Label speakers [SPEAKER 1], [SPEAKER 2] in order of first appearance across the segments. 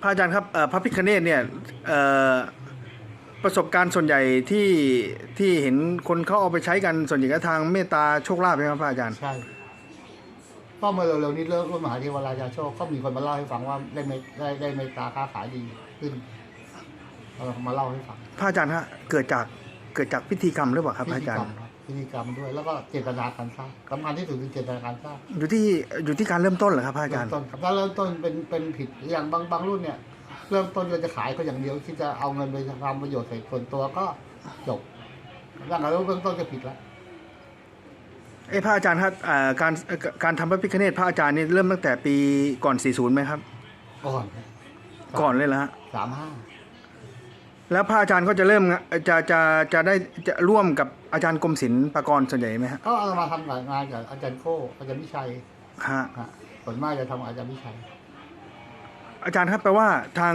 [SPEAKER 1] พระอาจารย์ครับเอ่อพระพิคเนตเนี่ยเอ่อประสบการณ์ส่วนใหญ่ที่ที่เห็นคนเขาเอาไปใช้กันส่วนใหญ่ก็ทางเมตตาโชคลาภใช่ไหมครับพระอาจารย์
[SPEAKER 2] ใช่ก็เมื่อเร็วๆนี้เลิกรุ่นมหาเทวราชาโชคก็มีคนมาเล่าให้ฟังว่าได้เมตได้ได้เมตตาค้าขายดีขึ้นเรามาเล่าให้ฟัง
[SPEAKER 1] พระอาจารย์ฮะเกิดจากเกิดจากพิธีกรรมหรือเปล่าครับพระอาจารย์
[SPEAKER 2] พิธีกรรมด้วย แล้วก็เจตนาการสร้างสำคัญที่สุดคือเจตนาการสร้าง
[SPEAKER 1] อยู่ที่อยู่ที่การเริ่มต้นเหรอครับพระอาจารย์
[SPEAKER 2] เริ่มต้นครับถ้าเริ่มต้นเป็นเป็นผิดอย่างบางบางรุ่นเนี่ย เริ่มต้นก็จะขายก็อย่างเดียวที่จะเอาเงินไปทำประโยชน์ใส่ส่วนตัวก็จบร่างกายเริ่มต้นจะผิดแล้ว
[SPEAKER 1] เอ้ยพระอาจารย์ครับเอ่อการเอ่อการทำพระพิคเนตพระอาจารย์นี่เริ่มตั้งแต่ปีก่อน 40ไหมครับ
[SPEAKER 2] ก่อน
[SPEAKER 1] ก่อนเลยเหรอฮะ
[SPEAKER 2] สามห้า
[SPEAKER 1] แล้วพระอาจารย์ก็จะเริ่มงะจะจะจะได้จะร่วมกับอาจารย์กรมศิลปากรส่วนใหญ่ไหมฮะ
[SPEAKER 2] ก็เอามาทำงานงานกับอาจารย์โค้อาจารย์วิชัย
[SPEAKER 1] ฮะ
[SPEAKER 2] ฮะส่วนมากจะทำกับอาจารย์วิชัย
[SPEAKER 1] อาจารย์ครับแปลว่าทาง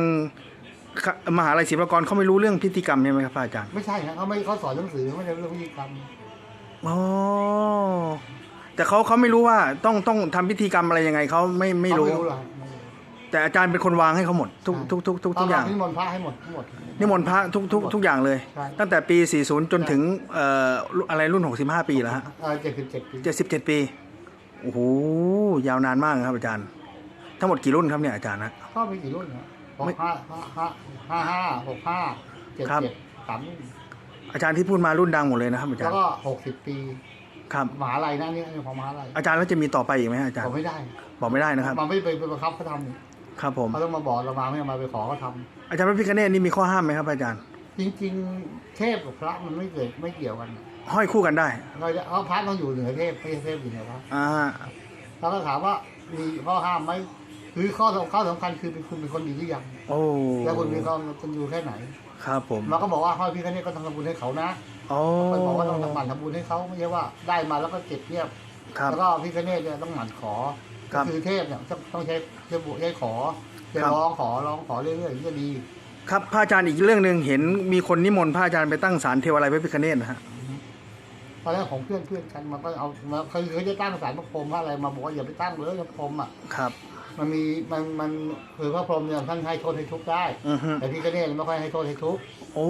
[SPEAKER 1] คมหาลัยศิลปากรเขาไม่รู้เรื่องพิธีกรรมใช่ไหมครับพระอาจารย์
[SPEAKER 2] ไม่ใช่ฮะเขาไม่เขาสอนหนังสือเขาไม่ได้เรื่องพิธีกรรม
[SPEAKER 1] อ๋อแต่เขาเขาไม่รู้ว่าต้องต้องทำพิธีกรรมอะไรยังไงเขาไม่ไม่รู้ แต่อาจารย์เป็นคนวางให้เขาหมดทุกทุกทุกทุกทุกอย่าง
[SPEAKER 2] เนิมนต์พระให้หมดทั้งหมด
[SPEAKER 1] นิมนต์พระทุกทุกทุกอย่างเลย
[SPEAKER 2] ใช่
[SPEAKER 1] ตั้งแต่ปี 40 จนถึงเอ่ออะไรรุ่น 65 ปีแล้วฮะ
[SPEAKER 2] เจ็ดสิบเจ็ดปี
[SPEAKER 1] 77 ปี โอ้โห ยาวนานมากครับอาจารย์ ทั้งหมดกี่รุ่นครับเนี่ยอาจารย์นะ
[SPEAKER 2] ก็มีกี่รุ่นนะห
[SPEAKER 1] ไม่
[SPEAKER 2] กห้าห้าห้าห้าห้าหกห้าเจ็ด
[SPEAKER 1] ครับ
[SPEAKER 2] เจ็ดสามรุ่น
[SPEAKER 1] อาจารย์ที่พูดมารุ่นดังหมดเลยนะครับอาจาร
[SPEAKER 2] แล้ว
[SPEAKER 1] ย์
[SPEAKER 2] ก็หกสิบปี
[SPEAKER 1] ครับ
[SPEAKER 2] มหาลัยนะเนี่ยของมหาลัย
[SPEAKER 1] อาจารย์แล้วจะมีต่อไปอีกไหมฮะอาจาร
[SPEAKER 2] บ
[SPEAKER 1] ย์
[SPEAKER 2] อกไม่ได้
[SPEAKER 1] บอกไม่ได้นะครับ
[SPEAKER 2] มันไม่ไปไปบังคับเขาท
[SPEAKER 1] ครับผมำ
[SPEAKER 2] เขาต้องมาบอกเรามาไม่มาไปขอเขาท
[SPEAKER 1] อาจารย์พระพิคเนตนี่มีข้อห้ามไหมครับอาจารย์ำ
[SPEAKER 2] จริง ๆ เทพกับพระมันไม่เกิดไม่เกี่ยวกัน
[SPEAKER 1] ห้อยคู่กันได้
[SPEAKER 2] เราจะเอาพระต้องอยู่เหนือเทพไม่ใช่เทพอยู่เหนือพระ
[SPEAKER 1] อ่า
[SPEAKER 2] แล้วก็ถามว่ามีข้อห้ามไหมคือข้อสำข้อสำคัญคือเป็นคุณเป็นคนดีหรือยัง
[SPEAKER 1] โอ้
[SPEAKER 2] แล้วคุณมีความจะอยู่แค่ไหน
[SPEAKER 1] ครับผม
[SPEAKER 2] เราก็บอกว่าห้อยพี่แค่นี้ก็ต้องทำบุญให้เขานะ
[SPEAKER 1] โอ้
[SPEAKER 2] มันบอกว่าต้องทำหมั่นทำบุญให้เขาไม่ใช่ว่าได้มาแล้วก็เก็บเงียบ
[SPEAKER 1] ครับ
[SPEAKER 2] แล้วก็พี่คเนศเนี่ยต้องหมั่นขอ
[SPEAKER 1] ครับ
[SPEAKER 2] ก็คือเทพเนี่ยต้องต้องใช้ใช้บุใช้ขอใช้
[SPEAKER 1] ครับ
[SPEAKER 2] ร้องขอร้องขอเรื่อยๆอย่างนี้จะดี
[SPEAKER 1] ครับพระอาจารย์อีกเรื่องหนึ่งเห็นมีคนนิมนต์พระอาจารย์ไปตั้งศาลเทวาลัยพระพิคเนตนะฮะ
[SPEAKER 2] ตอนแรกของเพื่อนเพื่อนกันมันก็เอามาคือเขาจะตั้งศาลพระพรหมพระอะไรมาบอกว่าอย่าไปตั้งเลยพระพรหมอะ
[SPEAKER 1] ครับ
[SPEAKER 2] มันมีมันมันคือพระพรหมเนี่ยท่านให้โทษให้ทุกข์ได้
[SPEAKER 1] อือฮึ
[SPEAKER 2] แต่พี่คเนศไม่ค่อยให้โทษให้ทุกข์
[SPEAKER 1] โอ้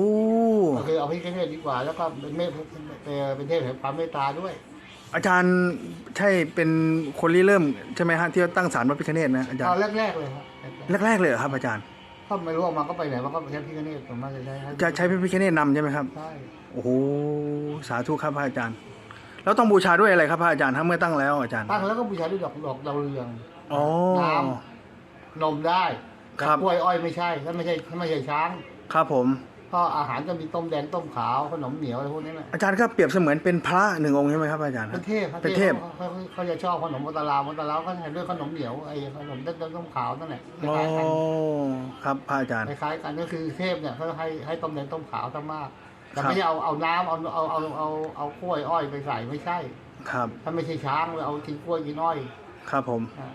[SPEAKER 2] ก็คือเอาพี่คเนศดีกว่า แล้วก็เป็นเมตเป็นเป็นเทพแห่งความเมตตาด้วย
[SPEAKER 1] อาจารย์ใช่เป็นคนริเริ่มใช่ไหมฮะที่ตั้งศาลพระพิคเนตนะอาจาร
[SPEAKER 2] ตอน
[SPEAKER 1] ย์
[SPEAKER 2] แรกๆเลยครับ
[SPEAKER 1] แรกๆเลยเหรอครับ อาจารย์
[SPEAKER 2] ก็ไม่รู้ว่ามันก็ไปไหนมันก็ใช้พี่คเนศผมว่าจะใช้
[SPEAKER 1] จะใช้พระพิคเนตนำใช่ไหมครับ
[SPEAKER 2] ใช่
[SPEAKER 1] โอ้โหสาธุครับพระอาจารย์ แล้วต้องบูชาด้วยอะไรครับพระอาจารย์ถ้าเมื่อตั้งแล้วอาจารย์
[SPEAKER 2] ตั้งแล้วก็บูชาด้วยดอกดอกดาวเรือง
[SPEAKER 1] อ๋อ
[SPEAKER 2] น้ำนมได้แต่
[SPEAKER 1] ครับ
[SPEAKER 2] กล้วยอ้อยไม่ใช่ถ้าไม่ใช่ถ้าไม่ใช่ช้าง
[SPEAKER 1] ครับผม
[SPEAKER 2] ก็อาหารก็มีต้มแดงต้มขาวขนมเหนียวอะไรพวกนี้แหละ
[SPEAKER 1] อาจารย์ก็เปรียบเสมือนเป็นพระหนึ่งองค์ใช่ไหมครับอาจารย์
[SPEAKER 2] เป็นเทพครับ
[SPEAKER 1] เป็นเทพ
[SPEAKER 2] เขาเขาเขาจะชอบขนมมตลามตลาก็ใช้ด้วยขนมเหนียวไอ้ขนมต้มต้มขาวนั่นแหละค
[SPEAKER 1] อ๋อ
[SPEAKER 2] ล้ายๆกัน
[SPEAKER 1] ครับพระอาจารย์
[SPEAKER 2] คล้ายๆกันก็คือเทพเนี่ยเขาให้ให้ต้มแดงต้มขาวทั้งมากแต่
[SPEAKER 1] ครับ
[SPEAKER 2] ไม่ใช่เอาเอาน้ำเอาเอาเอาเอาเอากล้วยอ้อยไปใส่ไม่ใช่
[SPEAKER 1] ครับ
[SPEAKER 2] ถ้าไม่ใช่ช้างเลยเอากินกล้วยกินอ้อย
[SPEAKER 1] ครับผม
[SPEAKER 2] อ่า